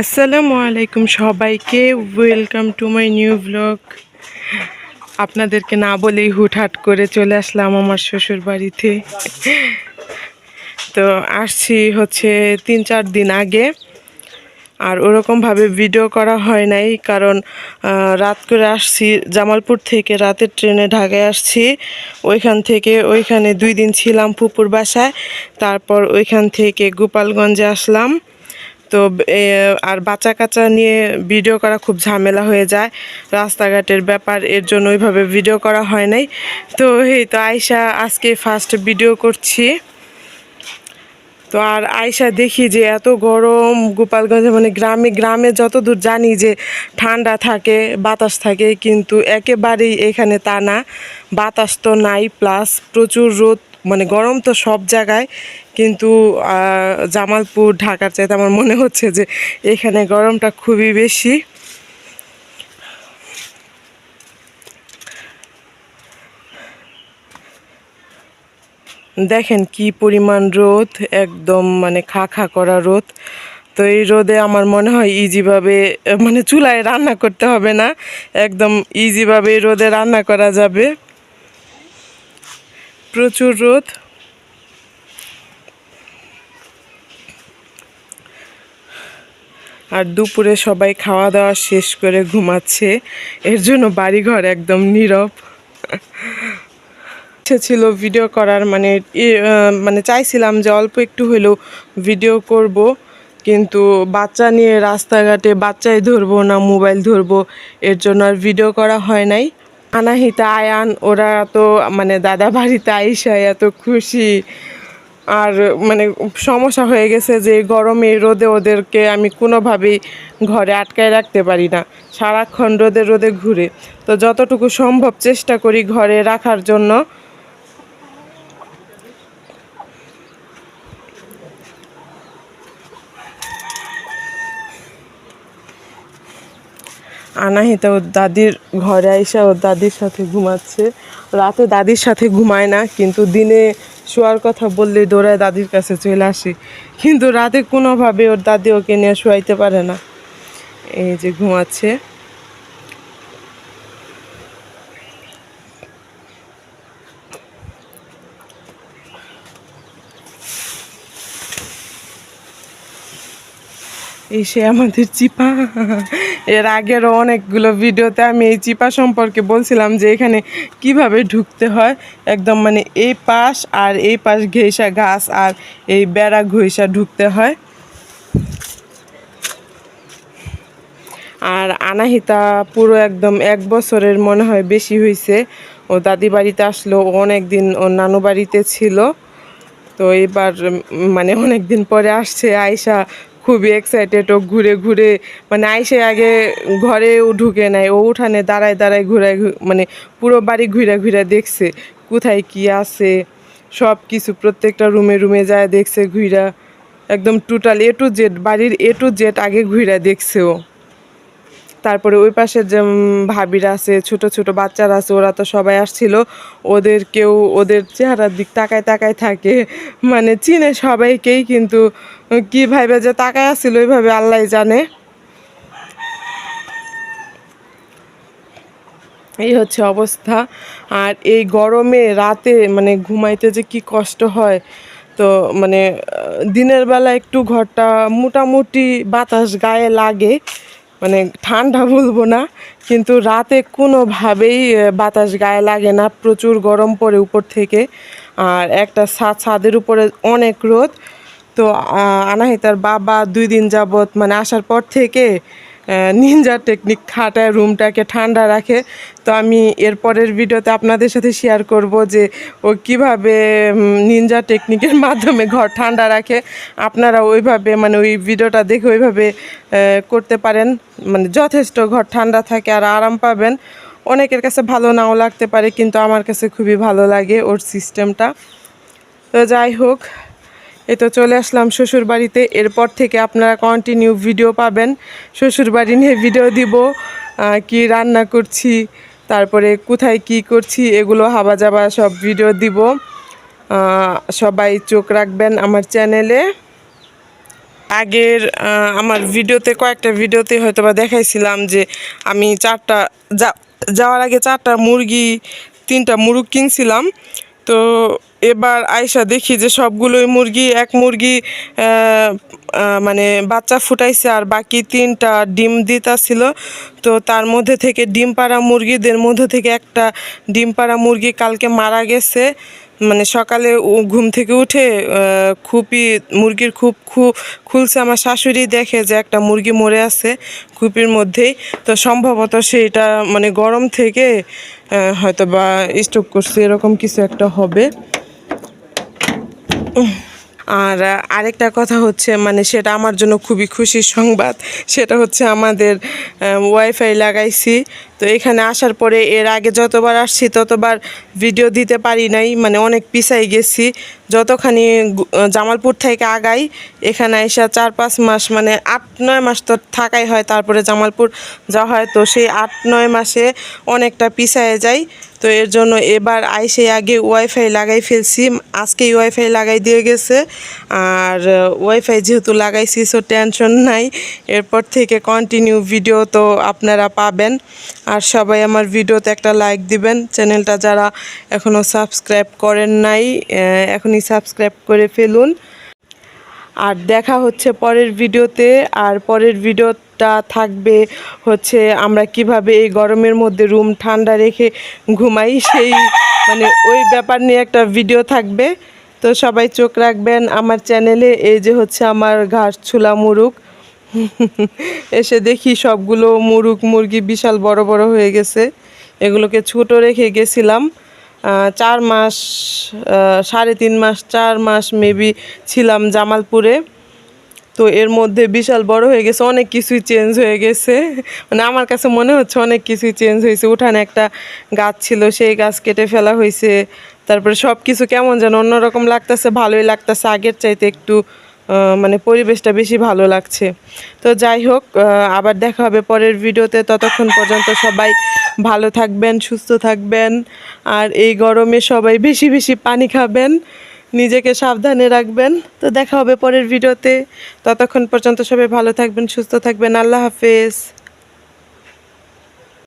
আসসালামু আলাইকুম সবাইকে welcome to my new blog আপনাদেরকে না বলেই হুটহাট করে চলে আসলাম আমার শ্বশুর বাড়িতে তো আসছি হচ্ছে তিন চার দিন আগে, আর ওরকমভাবে ভিডিও করা হয় নাই, কারণ রাত করে আসছি জামালপুর থেকে, রাতের ট্রেনে ঢাকায় আসছি। ওইখান থেকে, ওইখানে দুই দিন ছিলাম ফুপুর বাসায়, তারপর ওইখান থেকে গোপালগঞ্জে আসলাম। তো আর বাচ্চা কাচ্চা নিয়ে ভিডিও করা খুব ঝামেলা হয়ে যায়। রাস্তাঘাটের ব্যাপার, এর জন্য ওইভাবে ভিডিও করা হয় নাই। তো, এই তো আয়সা আজকে ফার্স্ট ভিডিও করছি। তো, আর আয়সা দেখি যে এত গরম, গোপালগঞ্জে মানে গ্রামে গ্রামে যতদূর জানি যে ঠান্ডা থাকে, বাতাস থাকে, কিন্তু একেবারেই এখানে তা না। বাতাস তো নাই প্লাস প্রচুর রোদ মানে গরম তো সব জায়গায়, কিন্তু জামালপুর, ঢাকার চাইতে আমার মনে হচ্ছে যে এখানে গরমটা খুবই বেশি। দেখেন কি পরিমাণ রোদ, একদম মানে খা খা করা রোদ। তো এই রোদে আমার মনে হয় ইজিভাবে মানে চুলায় রান্না করতে হবে না, একদম ইজিভাবে রোদে রান্না করা যাবে। প্রচুর রোদ। আর দুপুরে সবাই খাওয়া দাওয়া শেষ করে ঘুমাচ্ছে। এর জন্য বাড়িঘর একদম নীরব। ছিল ভিডিও করার মানে মানে চাইছিলাম যে অল্প একটু হলেও ভিডিও করব, কিন্তু বাচ্চা নিয়ে রাস্তাঘাটে বাচ্চাই ধরবো না, মোবাইল ধরবো, এর জন্য আর ভিডিও করা হয় নাই। আনাহিতা, আয়ান, ওরা তো মানে দাদা বাড়িতে আইসা এত খুশি। আর মানে সমস্যা হয়ে গেছে যে গরমে রোদে ওদেরকে আমি কোনোভাবেই ঘরে আটকায় রাখতে পারি না। সারাক্ষণ রোদে রোদে ঘুরে। তো যতটুকু সম্ভব চেষ্টা করি ঘরে রাখার জন্য। আনাহিতা ওর দাদির ঘরে আইসা ওর দাদির সাথে ঘুমাচ্ছে। রাতে দাদির সাথে ঘুমায় না, কিন্তু দিনে শোয়ার কথা বললে দৌড়ায় দাদির কাছে চলে আসে। কিন্তু রাতে কোনোভাবে ওর দাদি ওকে নিয়ে শোয়াইতে পারে না। এই যে ঘুমাচ্ছে। এই সে আমাদের চিপা। এর আগেরও অনেকগুলো ভিডিওতে আমি এই চিপা সম্পর্কে বলছিলাম যে এখানে কীভাবে ঢুকতে হয়। একদম মানে এই পাশ আর এই পাশ ঘেঁষা ঘাস আর এই বেড়া ঘইসা ঢুকতে হয়। আর আনাহিতা পুরো একদম এক বছরের মনে হয় বেশি হয়েছে ও দাদি বাড়িতে আসলো, ও অনেক দিন ওর নানু বাড়িতে ছিল। তো এবার মানে অনেক দিন পরে আসছে আয়সা খুবই এক্সাইটেড ও ঘুরে ঘুরে মানে আইসে আগে ঘরে ও ঢুকে নাই, ও উঠানে দাঁড়ায় দাঁড়ায় ঘুরে মানে পুরো বাড়ি ঘুরে ঘুরে দেখছে, কোথায় কি আছে সব কিছু প্রত্যেকটা রুমে রুমে যায় দেখছে ঘুরা একদম টোটাল এ টু জেড বাড়ির এ টু জেড আগে ঘুরে দেখছে ও। তারপরে ওই পাশে যে ভাবিরা আছে, ছোট ছোট বাচ্চারা আছে, ওরা তো সবাই আসছিল। ওদের কেউ ওদের চেহারার দিক তাকায় তাকায় থাকে। মানে চিনে সবাইকেই কিন্তু, কি ভাবে যে তাকায় আসছিল, ওইভাবে আল্লাহ জানে। এই হচ্ছে অবস্থা। আর এই গরমে, রাতে মানে ঘুমাইতে যে কি কষ্ট হয়, তো মানে দিনের বেলা একটু ঘরটা মোটামুটি বাতাস গায়ে লাগে। মানে ঠান্ডা বলব না, কিন্তু রাতে কোনোভাবেই বাতাস গায়ে লাগে না, প্রচুর গরম পড়ে উপর থেকে, আর একটা ছাদ ছাদের উপরে অনেক রোদ। তো আনাহিতার বাবা দুই দিন যাবত মানে আসার পর থেকে নিনজা টেকনিক খাটায় রুমটাকে ঠান্ডা রাখে। তো আমি এর পরের ভিডিওতে আপনাদের সাথে শেয়ার করব যে ও কীভাবে নিনজা টেকনিকের মাধ্যমে ঘর ঠান্ডা রাখে। আপনারা ওইভাবে মানে ওই ভিডিওটা দেখে ওইভাবে করতে পারেন। মানে যথেষ্ট ঘর ঠান্ডা থাকে আর আরাম পাবেন। অনেকের কাছে ভালো নাও লাগতে পারে, কিন্তু আমার কাছে খুবই ভালো লাগে ওর সিস্টেমটা তো যাই হোক এই তো চলে আসলাম শ্বশুর বাড়িতে এরপর থেকে আপনারা কন্টিনিউ ভিডিও পাবেন। শ্বশুর বাড়ি নিয়ে ভিডিও দিব কি রান্না করছি, তারপরে কোথায় কি করছি, এগুলো হাবা যাবা সব ভিডিও দিব। সবাই চোখ রাখবেন আমার চ্যানেলে আগের আমার ভিডিওতে কয়েকটা ভিডিওতে হয়তো বা দেখাইছিলাম যে আমি চারটা যাওয়ার আগে চারটা মুরগি, তিনটা মুরগ কিনছিলাম। তো এবার আয়সা দেখি যে সবগুলোই মুরগি, এক মুরগি মানে বাচ্চা ফুটাইছে আর বাকি তিনটা ডিম দিতাছিল। তো তার মধ্যে থেকে ডিম পাড়া মুরগিদের মধ্যে থেকে একটা ডিম পাড়া মুরগি কালকে মারা গেছে। মানে সকালে ঘুম থেকে উঠে খুপি, মুরগির খুব খু, খুলছে। আমার শাশুড়ি দেখে যে একটা মুরগি মরে আছে খুপির মধ্যেই। তো সম্ভবত সেটা মানে গরম থেকে হয়তো বা স্টক করছে। এরকম কিছু একটা হবে। আর আরেকটা কথা হচ্ছে মানে সেটা আমার জন্য খুবই খুশির সংবাদ, সেটা হচ্ছে আমাদের ওয়াইফাই লাগাইছি। তো এখানে আসার পরে এর আগে যতবার আসছি, ততবার ভিডিও দিতে পারি নাই মানে অনেক পিছাই গেছি। যতখানি জামালপুর থেকে আগাই, এখানে এসে চার পাঁচ মাস মানে আট নয় মাস তো থাকাই হয়, তারপরে জামালপুর যাওয়া হয়। তো সেই আট নয় মাসে অনেকটা পিছায় যায় তো এর জন্য এবার আইসে আগে ওয়াইফাই লাগাই ফেলছি। আজকেই ওয়াইফাই লাগাই দিয়ে গেছে। আর ওয়াইফাই যেহেতু লাগাইছি সো টেনশন নাই। এরপর থেকে কন্টিনিউ ভিডিও তো আপনারা পাবেন। আর সবাই আমার ভিডিওতে একটা লাইক দিবেন। চ্যানেলটা যারা এখনও সাবস্ক্রাইব করেন নাই এখনই সাবস্ক্রাইব করে ফেলুন। আর দেখা হচ্ছে পরের ভিডিওতে। আর পরের ভিডিওটা থাকবে হচ্ছে আমরা কীভাবে এই গরমের মধ্যে রুম ঠান্ডা রেখে ঘুমাই, সেই মানে ওই ব্যাপার নিয়ে একটা ভিডিও থাকবে। তো সবাই চোখ রাখবেন আমার চ্যানেলে এই যে হচ্ছে আমার ঘাস ছুলা মুরুগ এসে দেখি সবগুলো মুরুগ মুরগি বিশাল বড় বড় হয়ে গেছে। এগুলোকে ছোট রেখে গেছিলাম। চার মাস সাড়ে তিন মাস, চার মাস মেবি ছিলাম জামালপুরে। তো এর মধ্যে বিশাল বড় হয়ে গেছে, অনেক কিছুই চেঞ্জ হয়ে গেছে। মানে আমার কাছে মনে হচ্ছে অনেক কিছুই চেঞ্জ হয়েছে। উঠানে একটা গাছ ছিল, সেই গাছ কেটে ফেলা হয়েছে। তারপরে সব কিছু কেমন যেন অন্যরকম লাগতেছে, ভালোই লাগতেছে। আগের চাইতে একটু মানে পরিবেশটা বেশি ভালো লাগছে। তো যাই হোক আবার দেখা হবে পরের ভিডিওতে। ততক্ষণ পর্যন্ত সবাই ভালো থাকবেন, সুস্থ থাকবেন। আর এই গরমে সবাই বেশি বেশি পানি খাবেন, নিজেকে সাবধানে রাখবেন। তো দেখা হবে পরের ভিডিওতে। ততক্ষণ পর্যন্ত সবাই ভালো থাকবেন, সুস্থ থাকবেন। আল্লাহ হাফেজ।